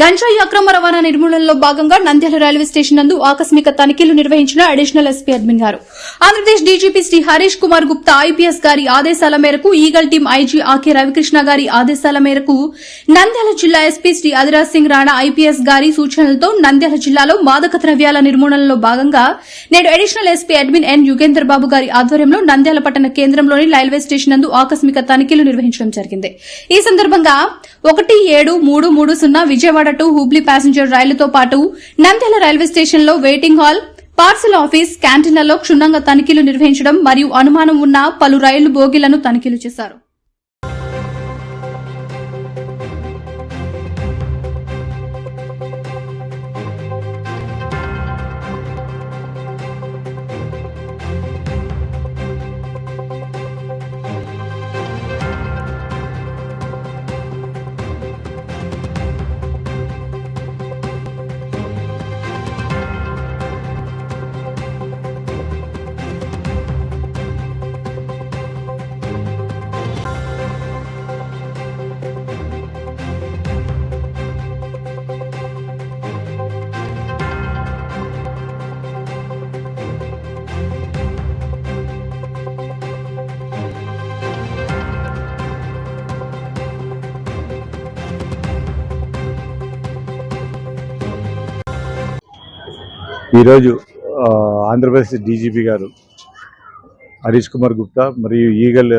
గంజాయి అక్రమ రవాణా నిర్మూలనలో భాగంగా నంద్యాల రైల్వే స్టేషన్ నందు ఆకస్మిక తనిఖీలు నిర్వహించిన అడిషనల్ ఎస్పీ అడ్మిన్ గారు. ఆంధ్రప్రదేశ్ డీజీపీ శ్రీ హరీష్ కుమార్ గుప్తా ఐపీఎస్ గారి ఆదేశాల మేరకు eagle team IG Ake Ravikrishna గారి ఆదేశాల మేరకు నంద్యాల జిల్లా ఎస్పీ శ్రీ అదిరాజ్ సింగ్ రాణా ఐపీఎస్ గారి సూచనలతో నంద్యాల జిల్లాలో మాదక ద్రవ్యాల నిర్మూలనలో భాగంగా నేడు additional SP admin N Yugender Babu garu ఆధ్వర్యంలో నంద్యాల పట్టణ కేంద్రంలోని రైల్వే స్టేషన్ నందు ఆకస్మిక తనిఖీలు నిర్వహించడం జరిగింది. ఈ సందర్భంగా ఒకటి ఏడు మూడు మూడు సున్నా విజయవాడ టు హుబ్లీ ప్యాసింజర్ రైళ్ళతో పాటు నంద్యాల రైల్వే స్టేషన్లో వెయిటింగ్ హాల్ పార్సల్ ఆఫీస్ క్యాంటీన్లలో క్షుణ్ణంగా తనిఖీలు నిర్వహించడం మరియు అనుమానం ఉన్న పలు రైలు బోగీలను తనిఖీలు చేశారు. ఈరోజు ఆంధ్రప్రదేశ్ డీజీపీ గారు హరీష్ కుమార్ గుప్తా మరియు ఈగల్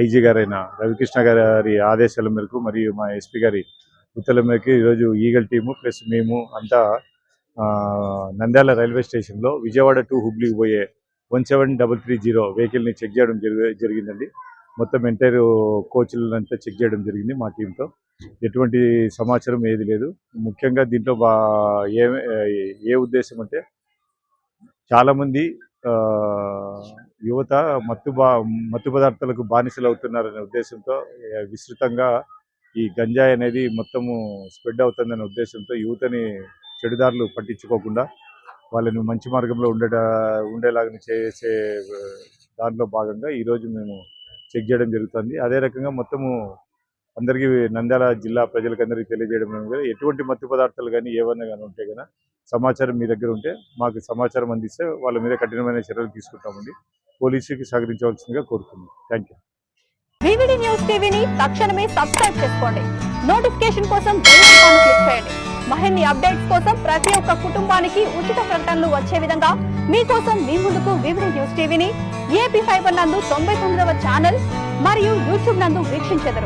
ఐజీ గారైన రవికృష్ణ గారి ఆదేశాల మేరకు మరియు మా ఎస్పీ గారి ఉత్తర్వుల మేరకు ఈరోజు ఈగల్ టీము ప్లస్ మేము అంతా నంద్యాల రైల్వే స్టేషన్లో విజయవాడ టు హుబ్లీకి పోయే one seven double three zero వెహికల్ని చెక్ చేయడం జరిగి జరిగిందండి. మొత్తం ఎంటైర్ కోచ్లంతా చెక్ చేయడం జరిగింది మా టీంతో. ఎటువంటి సమాచారం ఏది లేదు. ముఖ్యంగా దీంట్లో బా ఏ ఏ ఉద్దేశం అంటే చాలామంది ఆ, యువత మత్తు బా మత్తు పదార్థాలకు బానిసలు అవుతున్నారనే ఉద్దేశంతో విస్తృతంగా ఈ గంజాయి అనేది మొత్తము స్ప్రెడ్ అవుతుందనే ఉద్దేశంతో యువతని చెడుదారులు పట్టించుకోకుండా వాళ్ళని మంచి మార్గంలో ఉండేట ఉండేలాగా చేసే దాంట్లో భాగంగా ఈరోజు మేము చెక్ చేయడం జరుగుతుంది. అదే రకంగా మొత్తము అందరికీ నంద్యాల జిల్లా ప్రజలకు అందరికీ తెలియజేయడం ఎటువంటి మత్తు పదార్థాలు కానీ ఏమన్నా కానీ ఉంటే కానీ సమాచారం మీ దగ్గర ఉంటే మాకు సమాచారం అందిస్తే వాళ్ళ మీద కఠినమైన చర్యలు తీసుకుంటామండి. పోలీసుకి సహకరించవలసిందిగా కోరుతున్నాం. Thank you. న్యూస్ టీవీని తక్షణమే సబ్స్క్రైబ్ చేసుకోండి. నోటిఫికేషన్ కోసం క్లిక్ చేయండి. మరిన్ని అప్డేట్స్ కోసం ప్రతి ఒక్క కుటుంబానికి ఉచిత ప్రకటనలు వచ్చే విధంగా మీకోసం మీ ముందుకు వివిడి న్యూస్ టీవీని ఏపీ ఫైబర్ నందు తొంభై తొమ్మిదవ ఛానల్ మరియు యూట్యూబ్ నందు వీక్షించెదరు.